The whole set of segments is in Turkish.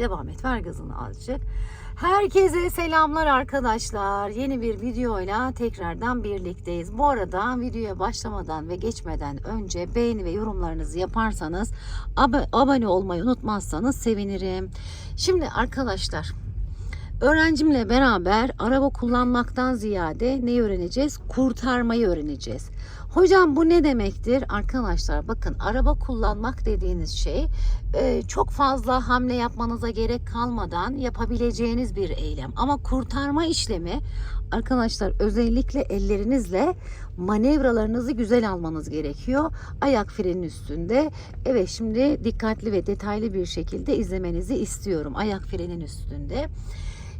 Devam et. Ver gazını azıcık. Herkese selamlar arkadaşlar. Yeni bir videoyla tekrardan birlikteyiz. Bu arada videoya başlamadan ve geçmeden önce beğeni ve yorumlarınızı yaparsanız ab- abone olmayı unutmazsanız sevinirim. Şimdi arkadaşlar öğrencimle beraber araba kullanmaktan ziyade neyi öğreneceğiz? Kurtarmayı öğreneceğiz. Hocam bu ne demektir? Arkadaşlar bakın araba kullanmak dediğiniz şey e, çok fazla hamle yapmanıza gerek kalmadan yapabileceğiniz bir eylem. Ama kurtarma işlemi arkadaşlar özellikle ellerinizle manevralarınızı güzel almanız gerekiyor. Ayak frenin üstünde. Evet şimdi dikkatli ve detaylı bir şekilde izlemenizi istiyorum. Ayak frenin üstünde.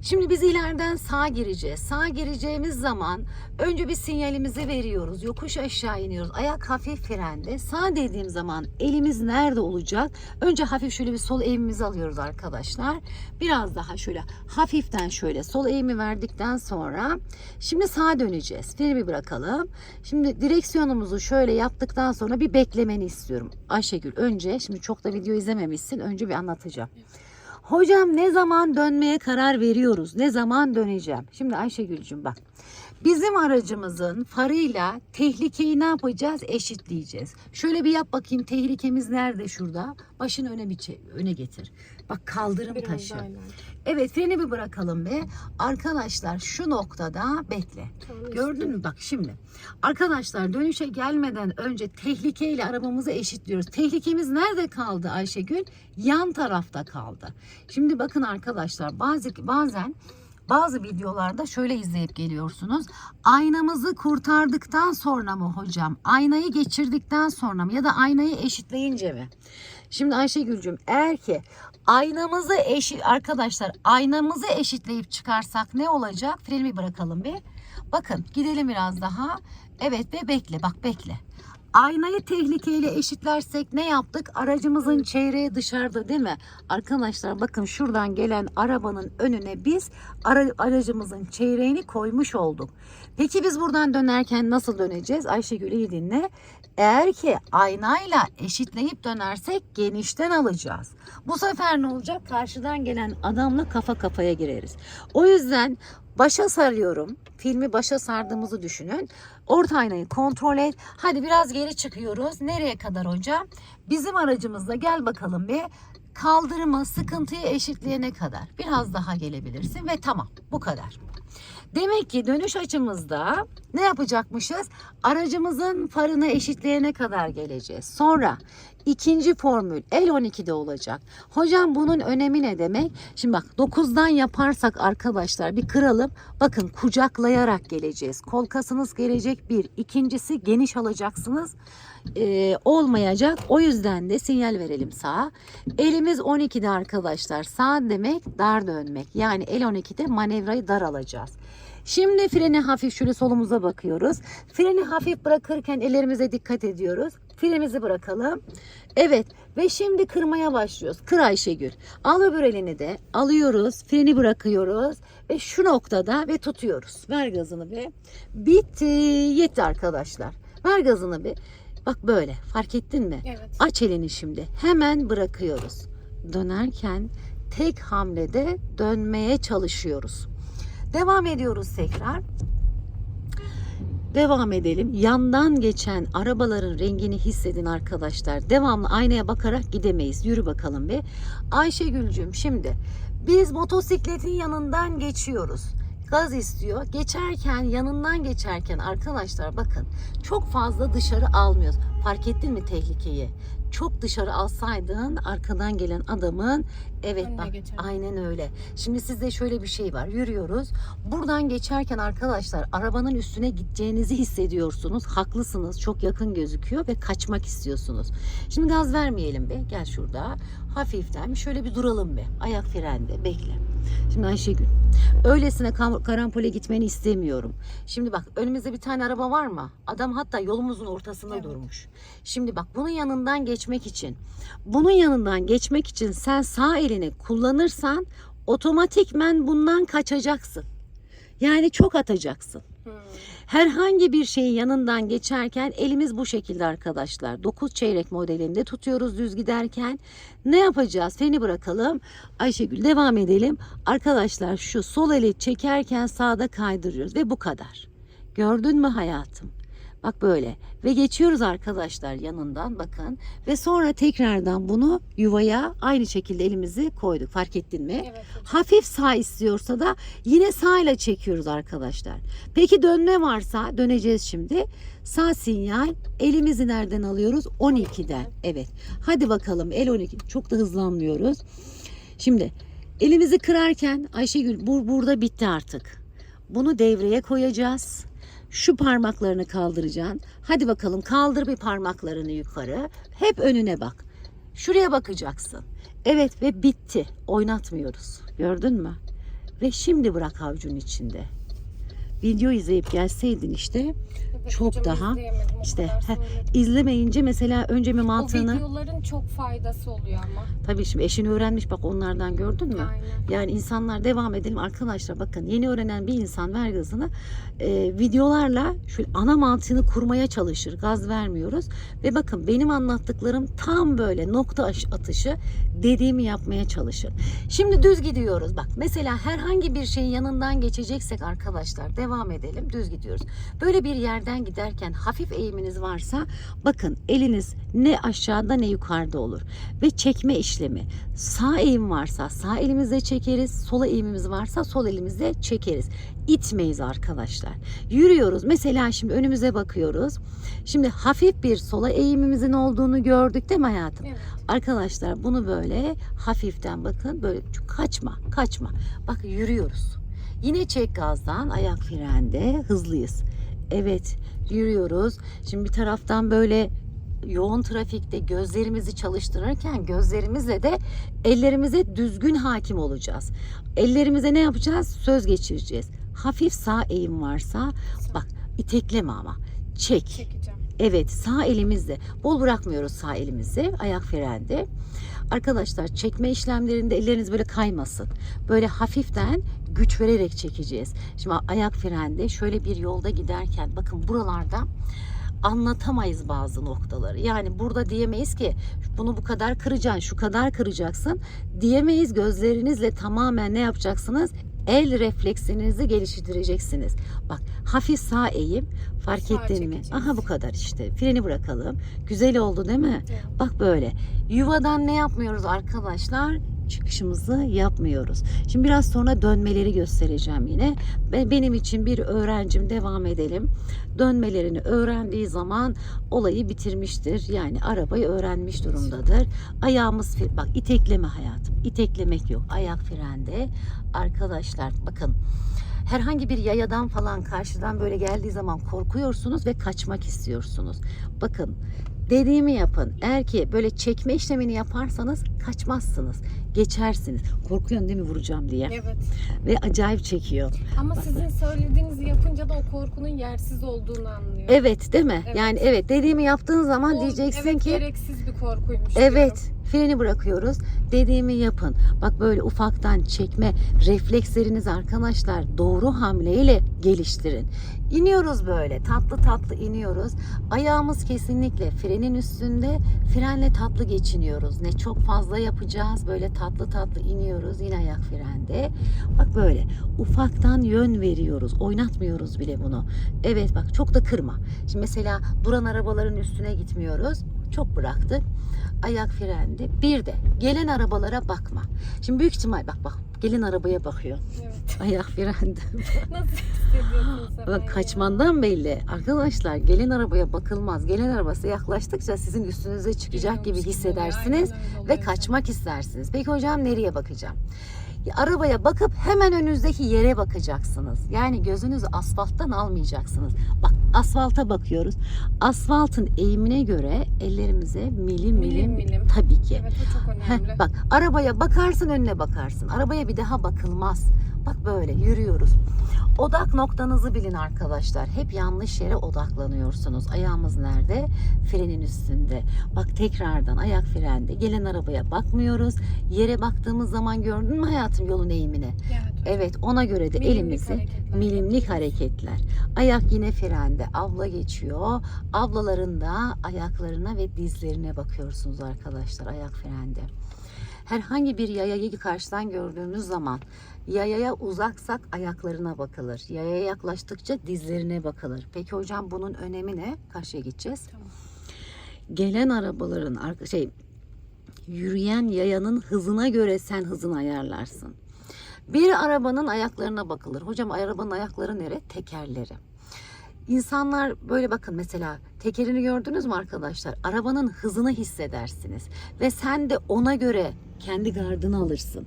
Şimdi biz ileriden sağa gireceğiz. Sağa gireceğimiz zaman önce bir sinyalimizi veriyoruz. Yokuş aşağı iniyoruz. Ayak hafif frende. Sağ dediğim zaman elimiz nerede olacak? Önce hafif şöyle bir sol eğimimizi alıyoruz arkadaşlar. Biraz daha şöyle hafiften şöyle sol eğimi verdikten sonra şimdi sağa döneceğiz. Freni bir bırakalım. Şimdi direksiyonumuzu şöyle yaptıktan sonra bir beklemeni istiyorum. Ayşegül önce şimdi çok da video izlememişsin. Önce bir anlatacağım. Hocam ne zaman dönmeye karar veriyoruz? Ne zaman döneceğim? Şimdi Ayşegül'cüm bak. Bizim aracımızın farıyla tehlikeyi ne yapacağız? Eşitleyeceğiz. Şöyle bir yap bakayım tehlikemiz nerede şurada? Başını öne bir öne getir. Bak kaldırım Biraz taşı. ileride. Evet freni bir bırakalım be. Arkadaşlar şu noktada bekle. Tamam, Gördün mü bak şimdi. Arkadaşlar dönüşe gelmeden önce tehlikeyle arabamızı eşitliyoruz. Tehlikemiz nerede kaldı Ayşegül? Yan tarafta kaldı. Şimdi bakın arkadaşlar bazı bazen bazı videolarda şöyle izleyip geliyorsunuz. Aynamızı kurtardıktan sonra mı hocam? Aynayı geçirdikten sonra mı? Ya da aynayı eşitleyince mi? Şimdi Ayşegül'cüm eğer ki aynamızı eşit arkadaşlar aynamızı eşitleyip çıkarsak ne olacak? Freni bırakalım bir. Bakın gidelim biraz daha. Evet ve bekle bak bekle. Aynayı tehlikeyle eşitlersek ne yaptık? Aracımızın çeyreği dışarıda değil mi? Arkadaşlar bakın şuradan gelen arabanın önüne biz ara- aracımızın çeyreğini koymuş olduk. Peki biz buradan dönerken nasıl döneceğiz? Ayşegül iyi dinle. Eğer ki aynayla eşitleyip dönersek genişten alacağız. Bu sefer ne olacak? Karşıdan gelen adamla kafa kafaya gireriz. O yüzden başa sarıyorum. Filmi başa sardığımızı düşünün. Orta aynayı kontrol et. Hadi biraz geri çıkıyoruz. Nereye kadar hocam? Bizim aracımızla gel bakalım bir kaldırımı sıkıntıyı eşitleyene kadar. Biraz daha gelebilirsin ve tamam bu kadar. Demek ki dönüş açımızda ne yapacakmışız? Aracımızın farını eşitleyene kadar geleceğiz. Sonra ikinci formül L12'de olacak. Hocam bunun önemi ne demek? Şimdi bak 9'dan yaparsak arkadaşlar bir kıralım. Bakın kucaklayarak geleceğiz. Kol kasınız gelecek bir. İkincisi geniş alacaksınız. Ee, olmayacak. O yüzden de sinyal verelim sağa. Elimiz 12'de arkadaşlar. Sağ demek dar dönmek. Yani L12'de manevrayı dar alacağız. Şimdi freni hafif şöyle solumuza bakıyoruz. Freni hafif bırakırken ellerimize dikkat ediyoruz. Frenimizi bırakalım. Evet ve şimdi kırmaya başlıyoruz. Kır Ayşegül. Al öbür elini de alıyoruz. Freni bırakıyoruz ve şu noktada ve tutuyoruz. Ver gazını bir. Bitti. Yetti arkadaşlar. Ver gazını bir. Bak böyle fark ettin mi? Evet. Aç elini şimdi. Hemen bırakıyoruz. Dönerken tek hamlede dönmeye çalışıyoruz. Devam ediyoruz tekrar. Devam edelim. Yandan geçen arabaların rengini hissedin arkadaşlar. Devamlı aynaya bakarak gidemeyiz. Yürü bakalım bir. Ayşegül'cüm şimdi biz motosikletin yanından geçiyoruz. Gaz istiyor. Geçerken yanından geçerken arkadaşlar bakın çok fazla dışarı almıyoruz. Fark ettin mi tehlikeyi? Çok dışarı alsaydın arkadan gelen adamın evet Önüne bak geçer. aynen öyle. Şimdi sizde şöyle bir şey var. Yürüyoruz. Buradan geçerken arkadaşlar arabanın üstüne gideceğinizi hissediyorsunuz. Haklısınız. Çok yakın gözüküyor ve kaçmak istiyorsunuz. Şimdi gaz vermeyelim be. Gel şurada. Hafiften şöyle bir duralım be. Ayak frende. Bekle. Şimdi Ayşegül. Öylesine karambole gitmeni istemiyorum. Şimdi bak önümüzde bir tane araba var mı? Adam hatta yolumuzun ortasında Evet. durmuş. Şimdi bak bunun yanından geçmek için bunun yanından geçmek için sen sağ elini kullanırsan otomatikmen bundan kaçacaksın. Yani çok atacaksın. Hmm. Herhangi bir şeyin yanından geçerken elimiz bu şekilde arkadaşlar. 9 çeyrek modelinde tutuyoruz düz giderken. Ne yapacağız? Freni bırakalım. Ayşegül devam edelim. Arkadaşlar şu sol eli çekerken sağda kaydırıyoruz ve bu kadar. Gördün mü hayatım? Bak böyle ve geçiyoruz arkadaşlar yanından bakın ve sonra tekrardan bunu yuvaya aynı şekilde elimizi koyduk fark ettin mi? Evet. Hafif sağ istiyorsa da yine sağ ile çekiyoruz arkadaşlar. Peki dönme varsa döneceğiz şimdi. Sağ sinyal elimizi nereden alıyoruz? 12'den. Evet. Hadi bakalım el 12. Çok da hızlanmıyoruz. Şimdi elimizi kırarken Ayşegül bur burada bitti artık. Bunu devreye koyacağız. Şu parmaklarını kaldıracaksın. Hadi bakalım kaldır bir parmaklarını yukarı. Hep önüne bak. Şuraya bakacaksın. Evet ve bitti. Oynatmıyoruz. Gördün mü? Ve şimdi bırak avucun içinde. Video izleyip gelseydin işte çok daha o işte, heh, izlemeyince mesela önce O mantığını videoların çok faydası oluyor ama. tabii şimdi eşin öğrenmiş bak onlardan gördün mü? Aynen. Yani insanlar devam edelim arkadaşlar bakın yeni öğrenen bir insan ver gazını e, videolarla şu ana mantığını kurmaya çalışır gaz vermiyoruz ve bakın benim anlattıklarım tam böyle nokta atışı dediğimi yapmaya çalışır. Şimdi düz gidiyoruz. Bak mesela herhangi bir şeyin yanından geçeceksek arkadaşlar devam edelim. Düz gidiyoruz. Böyle bir yerden giderken hafif eğiminiz varsa bakın eliniz ne aşağıda ne yukarıda olur. Ve çekme işlemi. Sağ eğim varsa sağ elimizle çekeriz sola eğimimiz varsa sol elimizle çekeriz itmeyiz arkadaşlar yürüyoruz mesela şimdi önümüze bakıyoruz şimdi hafif bir sola eğimimizin olduğunu gördük değil mi hayatım Evet. Arkadaşlar bunu böyle hafiften bakın böyle kaçma kaçma. Bak yürüyoruz. Yine çek gazdan ayak frende hızlıyız. Evet yürüyoruz. Şimdi bir taraftan böyle yoğun trafikte gözlerimizi çalıştırırken gözlerimizle de ellerimize düzgün hakim olacağız. Ellerimize ne yapacağız? Söz geçireceğiz. Hafif sağ eğim varsa bak itekleme ama çek. Çekeceğim. Evet sağ elimizle bol bırakmıyoruz sağ elimizi ayak frende. Arkadaşlar çekme işlemlerinde elleriniz böyle kaymasın. Böyle hafiften güç vererek çekeceğiz. Şimdi ayak frende şöyle bir yolda giderken bakın buralarda anlatamayız bazı noktaları. Yani burada diyemeyiz ki bunu bu kadar kıracaksın, şu kadar kıracaksın diyemeyiz. Gözlerinizle tamamen ne yapacaksınız? El refleksinizi geliştireceksiniz. Bak hafif sağ eğim fark Sağ ettin mi? Aha bu kadar işte. Freni bırakalım. Güzel oldu değil mi? Evet. Bak böyle. Yuvadan ne yapmıyoruz arkadaşlar? Çıkışımızı yapmıyoruz. Şimdi biraz sonra dönmeleri göstereceğim yine. Benim için bir öğrencim devam edelim. Dönmelerini öğrendiği zaman olayı bitirmiştir. Yani arabayı öğrenmiş durumdadır. Ayağımız bak itekleme hayatım. İteklemek yok. Ayak frende. Arkadaşlar bakın herhangi bir yayadan falan karşıdan böyle geldiği zaman korkuyorsunuz ve kaçmak istiyorsunuz. Bakın dediğimi yapın. Eğer ki böyle çekme işlemini yaparsanız kaçmazsınız. Geçersiniz. Korkuyorsun değil mi vuracağım diye. Evet. Ve acayip çekiyor. Ama sizin söylediğinizi yapınca da o korkunun yersiz olduğunu anlıyor. Evet değil mi? Evet. Yani evet dediğimi yaptığın zaman O, diyeceksin evet, ki gereksiz bir korkuymuş. Evet, freni bırakıyoruz. Dediğimi yapın. Bak böyle ufaktan çekme reflekslerinizi arkadaşlar doğru hamleyle geliştirin. İniyoruz böyle tatlı tatlı iniyoruz. Ayağımız kesinlikle frenin üstünde. Frenle tatlı geçiniyoruz. Ne çok fazla yapacağız. Böyle tatlı tatlı iniyoruz. Yine ayak frende. Bak böyle ufaktan yön veriyoruz. Oynatmıyoruz bile bunu. Evet bak çok da kırma. Şimdi mesela duran arabaların üstüne gitmiyoruz. Çok bıraktık ayak frende. Bir de gelen arabalara bakma. Şimdi büyük ihtimal bak bak gelin arabaya bakıyor. Evet. Ayak frende. Nasıl hissediyorsun sen? Bak kaçmandan belli. Arkadaşlar gelin arabaya bakılmaz. Gelen arabası yaklaştıkça sizin üstünüze çıkacak gibi hissedersiniz ve kaçmak istersiniz. Peki hocam nereye bakacağım? Ya, Arabaya bakıp hemen önünüzdeki yere bakacaksınız. Yani gözünüzü asfalttan almayacaksınız. Bak asfalta bakıyoruz. Asfaltın eğimine göre ellerimize milim milim, Milim milim. tabii ki. Evet o çok Heh, önemli. bak arabaya bakarsın önüne bakarsın. Arabaya bir daha bakılmaz. Bak böyle yürüyoruz. Odak noktanızı bilin arkadaşlar. Hep yanlış yere odaklanıyorsunuz. Ayağımız nerede? Frenin üstünde. Bak tekrardan ayak frende. Gelen arabaya bakmıyoruz. Yere baktığımız zaman gördün mü hayatım yolun eğimini? Evet. Evet ona göre de Milimlik elimizi hareketler milimlik hareketler. Ayak yine frende. Abla geçiyor. Ablaların da ayaklarına ve dizlerine bakıyorsunuz arkadaşlar ayak frende. Herhangi bir yayayı karşıdan gördüğümüz zaman yayaya uzaksak ayaklarına bakılır. Yayaya yaklaştıkça dizlerine bakılır. Peki hocam bunun önemi ne? Karşıya gideceğiz. Tamam. Gelen arabaların arka şey yürüyen yayanın hızına göre sen hızını ayarlarsın. Bir arabanın ayaklarına bakılır. Hocam arabanın ayakları nere? Tekerleri. İnsanlar böyle bakın mesela tekerini gördünüz mü arkadaşlar? Arabanın hızını hissedersiniz ve sen de ona göre kendi gardını alırsın.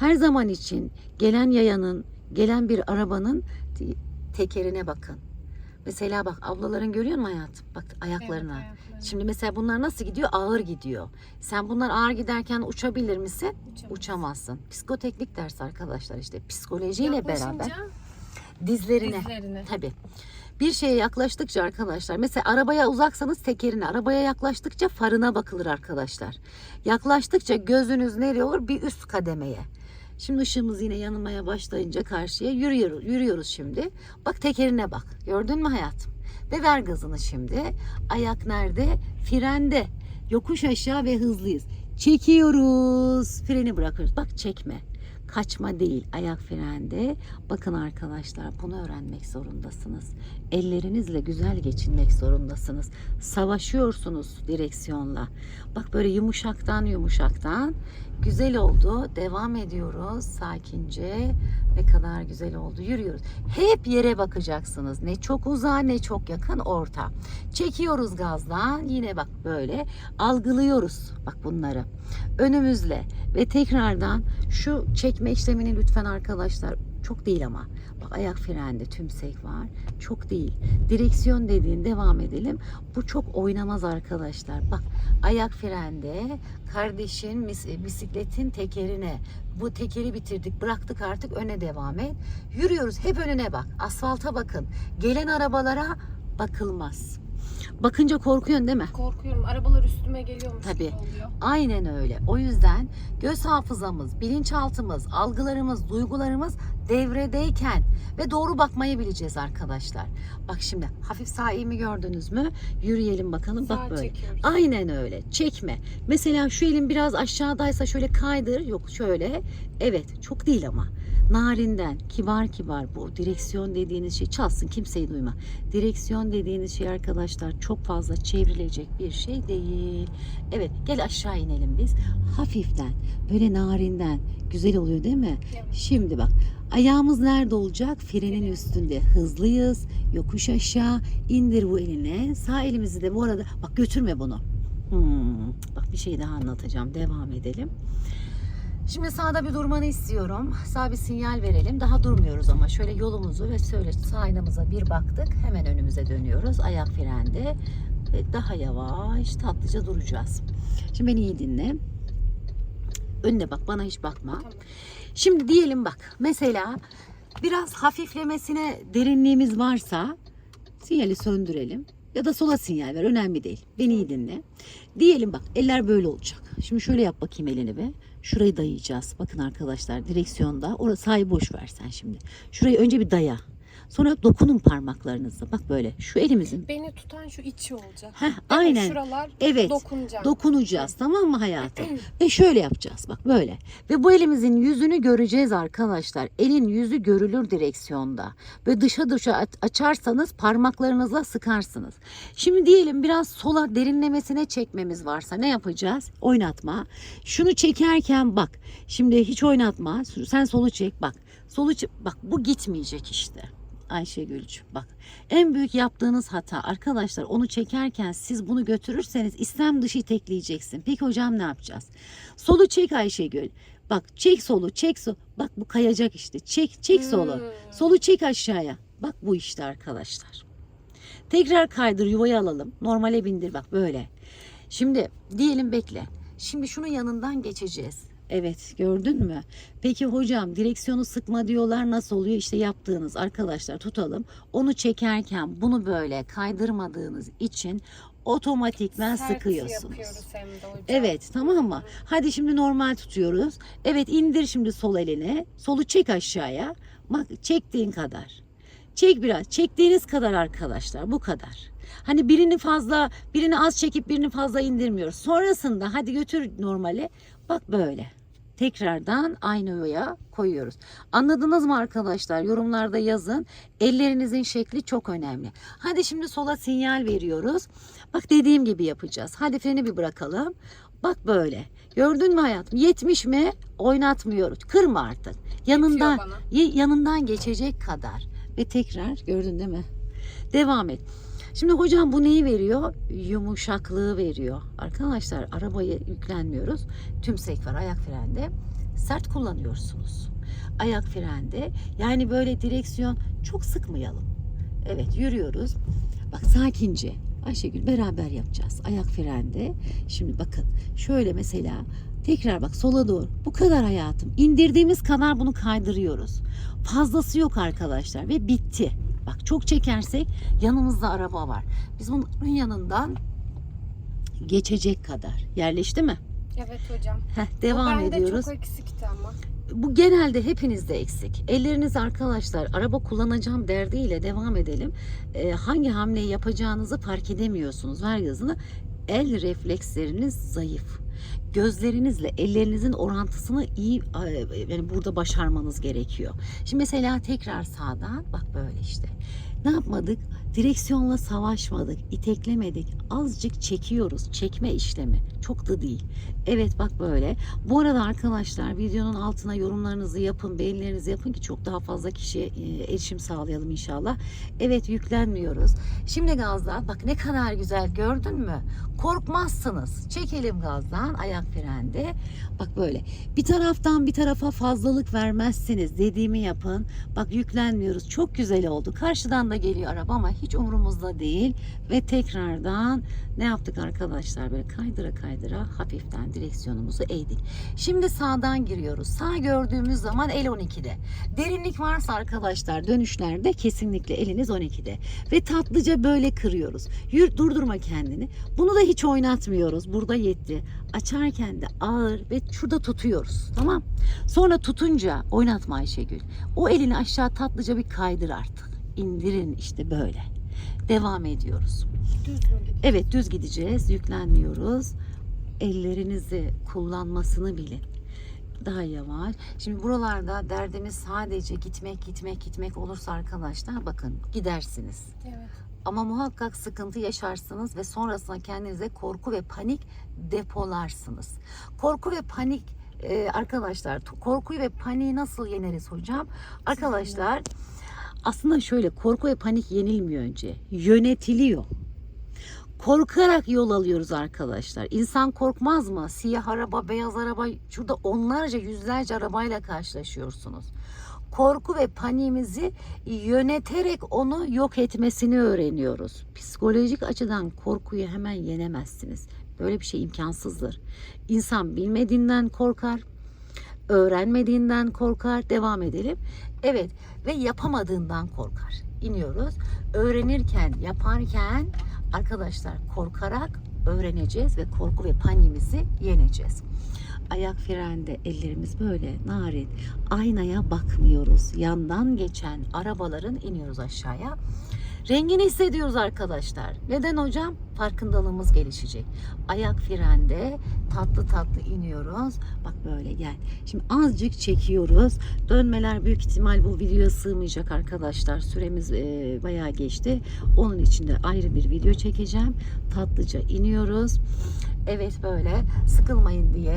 Her zaman için gelen yayanın, gelen bir arabanın te- tekerine bakın. Mesela bak ablaların görüyor musun hayatım? Bak ayaklarına. Evet, ayaklarına. Şimdi mesela bunlar nasıl gidiyor? Ağır gidiyor. Sen bunlar ağır giderken uçabilir misin? Uçamaz. Uçamazsın. Psikoteknik ders arkadaşlar işte psikolojiyle beraber Yaklaşınca dizlerine. dizlerine. Tabii. Bir şeye yaklaştıkça arkadaşlar mesela arabaya uzaksanız tekerine, arabaya yaklaştıkça farına bakılır arkadaşlar. Yaklaştıkça gözünüz nereye olur? Bir üst kademeye. Şimdi ışığımız yine yanmaya başlayınca karşıya yürüyoruz, yürüyoruz şimdi. Bak tekerine bak. Gördün mü hayatım? Ve ver gazını şimdi. Ayak nerede? Frende. Yokuş aşağı ve hızlıyız. Çekiyoruz. Freni bırakıyoruz. Bak çekme. Kaçma değil, ayak frende. Bakın arkadaşlar bunu öğrenmek zorundasınız. Ellerinizle güzel geçinmek zorundasınız. Savaşıyorsunuz direksiyonla. Bak böyle yumuşaktan yumuşaktan. Güzel oldu. Devam ediyoruz sakince. Ne kadar güzel oldu. Yürüyoruz. Hep yere bakacaksınız. Ne çok uzağa ne çok yakın orta. Çekiyoruz gazdan. Yine bak böyle algılıyoruz. Bak bunları. Önümüzle ve tekrardan şu çekme işlemini lütfen arkadaşlar çok değil ama ayak frende tümsek var. Çok değil. Direksiyon dediğin devam edelim. Bu çok oynamaz arkadaşlar. Bak ayak frende kardeşin mis- bisikletin tekerine. Bu tekeri bitirdik bıraktık artık öne devam et. Yürüyoruz hep önüne bak. Asfalta bakın. Gelen arabalara bakılmaz bakınca korkuyorsun değil mi? Korkuyorum. Arabalar üstüme geliyormuş Tabii. gibi oluyor. Aynen öyle. O yüzden göz hafızamız, bilinçaltımız, algılarımız, duygularımız devredeyken ve doğru bakmayı bileceğiz arkadaşlar. Bak şimdi hafif sağ eğimi gördünüz mü? Yürüyelim bakalım. Sağa Bak böyle. çekiyoruz. Aynen öyle. Çekme. Mesela şu elin biraz aşağıdaysa şöyle kaydır. Yok şöyle. Evet çok değil ama. Narinden, kibar kibar bu direksiyon dediğiniz şey çalsın kimseyi duyma. Direksiyon dediğiniz şey arkadaşlar çok fazla çevrilecek bir şey değil. Evet gel aşağı inelim biz. Hafiften böyle narinden güzel oluyor değil mi? Evet. Şimdi bak ayağımız nerede olacak? Frenin üstünde. Hızlıyız. Yokuş aşağı. indir bu eline. Sağ elimizi de bu arada bak götürme bunu. Hmm, bak bir şey daha anlatacağım. Devam edelim. Şimdi sağda bir durmanı istiyorum. Sağ bir sinyal verelim. Daha durmuyoruz ama şöyle yolumuzu ve şöyle sağ aynamıza bir baktık. Hemen önümüze dönüyoruz. Ayak frende ve daha yavaş tatlıca duracağız. Şimdi beni iyi dinle. Önüne bak bana hiç bakma. Şimdi diyelim bak mesela biraz hafiflemesine derinliğimiz varsa sinyali söndürelim ya da sola sinyal ver önemli değil. Beni iyi dinle. Diyelim bak eller böyle olacak. Şimdi şöyle yap bakayım elini be. Şurayı dayayacağız. Bakın arkadaşlar direksiyonda. Orası sahi boş ver sen şimdi. Şurayı önce bir daya. Sonra dokunun parmaklarınızla. Bak böyle. Şu elimizin. Beni tutan şu içi olacak. Heh, aynen. Şuralar Evet. dokunacağım. Dokunacağız tamam mı hayatım? Ve şöyle yapacağız bak böyle. Ve bu elimizin yüzünü göreceğiz arkadaşlar. Elin yüzü görülür direksiyonda. Ve dışa dışa açarsanız parmaklarınızla sıkarsınız. Şimdi diyelim biraz sola derinlemesine çekmemiz varsa ne yapacağız? Oynatma. Şunu çekerken bak. Şimdi hiç oynatma. Sen solu çek bak. Solu çek. Bak bu gitmeyecek işte. Ayşegül'cüğüm bak en büyük yaptığınız hata arkadaşlar onu çekerken siz bunu götürürseniz İslam dışı itekleyeceksin. Peki hocam ne yapacağız? Solu çek Ayşegül. Bak çek solu çek solu. Bak bu kayacak işte. Çek çek solu. Hmm. Solu çek aşağıya. Bak bu işte arkadaşlar. Tekrar kaydır yuvaya alalım. Normale bindir bak böyle. Şimdi diyelim bekle. Şimdi şunun yanından geçeceğiz. Evet gördün mü? Peki hocam direksiyonu sıkma diyorlar nasıl oluyor? İşte yaptığınız arkadaşlar tutalım. Onu çekerken bunu böyle kaydırmadığınız için otomatikmen Sert sıkıyorsunuz. Evet tamam mı? Hadi şimdi normal tutuyoruz. Evet indir şimdi sol elini. Solu çek aşağıya. Bak çektiğin kadar. Çek biraz. Çektiğiniz kadar arkadaşlar. Bu kadar. Hani birini fazla, birini az çekip birini fazla indirmiyoruz. Sonrasında hadi götür normale. Bak böyle. Tekrardan aynı yoya koyuyoruz. Anladınız mı arkadaşlar? Yorumlarda yazın. Ellerinizin şekli çok önemli. Hadi şimdi sola sinyal veriyoruz. Bak dediğim gibi yapacağız. Hadi freni bir bırakalım. Bak böyle. Gördün mü hayatım? 70 mi? Oynatmıyoruz. Kırma artık. Yanından yanından geçecek kadar. Ve tekrar gördün değil mi? Devam et. Şimdi hocam bu neyi veriyor? Yumuşaklığı veriyor. Arkadaşlar arabaya yüklenmiyoruz. Tümsek var ayak frende. Sert kullanıyorsunuz. Ayak frende. Yani böyle direksiyon çok sıkmayalım. Evet yürüyoruz. Bak sakince. Ayşegül beraber yapacağız. Ayak frende. Şimdi bakın şöyle mesela tekrar bak sola doğru. Bu kadar hayatım. İndirdiğimiz kadar bunu kaydırıyoruz. Fazlası yok arkadaşlar ve bitti. Bak çok çekersek yanımızda araba var. Biz bunun yanından geçecek kadar. Yerleşti mi? Evet hocam. Heh, devam bende ediyoruz. çok eksikti ama. Bu genelde hepinizde eksik. Elleriniz arkadaşlar araba kullanacağım derdiyle devam edelim. Ee, hangi hamleyi yapacağınızı fark edemiyorsunuz. Ver yazını. El refleksleriniz zayıf. Gözlerinizle ellerinizin orantısını iyi yani burada başarmanız gerekiyor. Şimdi mesela tekrar sağdan bak böyle işte. Ne yapmadık? Direksiyonla savaşmadık, iteklemedik. Azıcık çekiyoruz. Çekme işlemi. Çok da değil. Evet bak böyle. Bu arada arkadaşlar videonun altına yorumlarınızı yapın, beğenilerinizi yapın ki çok daha fazla kişiye e, erişim sağlayalım inşallah. Evet yüklenmiyoruz. Şimdi gazdan bak ne kadar güzel gördün mü? Korkmazsınız. Çekelim gazdan ayak frende. Bak böyle. Bir taraftan bir tarafa fazlalık vermezsiniz. Dediğimi yapın. Bak yüklenmiyoruz. Çok güzel oldu. Karşıdan da geliyor araba ama hiç umurumuzda değil. Ve tekrardan ne yaptık arkadaşlar? Böyle kaydıra kaydıra hafiften direksiyonumuzu eğdik. Şimdi sağdan giriyoruz. Sağ gördüğümüz zaman el 12'de. Derinlik varsa arkadaşlar dönüşlerde kesinlikle eliniz 12'de. Ve tatlıca böyle kırıyoruz. Yürü, durdurma kendini. Bunu da hiç oynatmıyoruz. Burada yetti. Açarken de ağır ve şurada tutuyoruz. Tamam. Sonra tutunca oynatma Ayşegül. O elini aşağı tatlıca bir kaydır artık. İndirin işte böyle. Devam ediyoruz. Düz? Evet düz gideceğiz. Yüklenmiyoruz. Ellerinizi kullanmasını bilin. Daha yavaş. Şimdi buralarda derdimiz sadece gitmek gitmek gitmek olursa arkadaşlar bakın gidersiniz. Evet. Ama muhakkak sıkıntı yaşarsınız ve sonrasında kendinize korku ve panik depolarsınız. Korku ve panik e, arkadaşlar korkuyu ve paniği nasıl yeneriz hocam? Arkadaşlar aslında şöyle korku ve panik yenilmiyor önce. Yönetiliyor. Korkarak yol alıyoruz arkadaşlar. İnsan korkmaz mı? Siyah araba, beyaz araba, şurada onlarca, yüzlerce arabayla karşılaşıyorsunuz. Korku ve paniğimizi yöneterek onu yok etmesini öğreniyoruz. Psikolojik açıdan korkuyu hemen yenemezsiniz. Böyle bir şey imkansızdır. İnsan bilmediğinden korkar, öğrenmediğinden korkar. Devam edelim. Evet ve yapamadığından korkar. İniyoruz. Öğrenirken, yaparken arkadaşlar korkarak öğreneceğiz ve korku ve paniğimizi yeneceğiz. Ayak frende ellerimiz böyle narin. Aynaya bakmıyoruz. Yandan geçen arabaların iniyoruz aşağıya. Rengini hissediyoruz arkadaşlar. Neden hocam? Farkındalığımız gelişecek. Ayak frende tatlı tatlı iniyoruz. Bak böyle gel. Şimdi azıcık çekiyoruz. Dönmeler büyük ihtimal bu videoya sığmayacak arkadaşlar. Süremiz e, bayağı geçti. Onun için de ayrı bir video çekeceğim. Tatlıca iniyoruz. Evet böyle sıkılmayın diye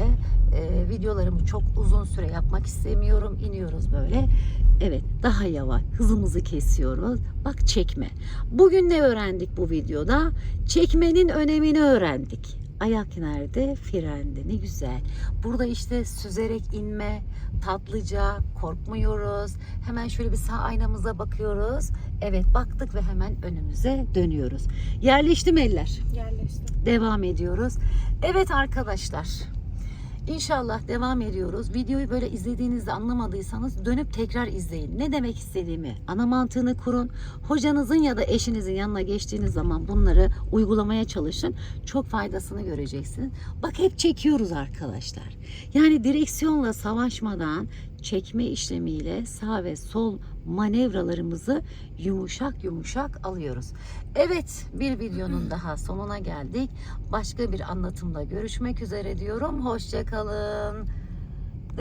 e, videolarımı çok uzun süre yapmak istemiyorum. İniyoruz böyle. Evet daha yavaş hızımızı kesiyoruz. Bak çekme. Bugün ne öğrendik bu videoda? Çekmenin önemini öğrendik. Ayak nerede? Frende. Ne güzel. Burada işte süzerek inme, tatlıca, korkmuyoruz. Hemen şöyle bir sağ aynamıza bakıyoruz. Evet baktık ve hemen önümüze dönüyoruz. Yerleşti mi eller? Yerleşti. Devam ediyoruz. Evet arkadaşlar. İnşallah devam ediyoruz. Videoyu böyle izlediğinizde anlamadıysanız dönüp tekrar izleyin. Ne demek istediğimi ana mantığını kurun. Hocanızın ya da eşinizin yanına geçtiğiniz zaman bunları uygulamaya çalışın. Çok faydasını göreceksiniz. Bak hep çekiyoruz arkadaşlar. Yani direksiyonla savaşmadan çekme işlemiyle sağ ve sol manevralarımızı yumuşak yumuşak alıyoruz. Evet bir videonun daha sonuna geldik. Başka bir anlatımda görüşmek üzere diyorum. Hoşçakalın.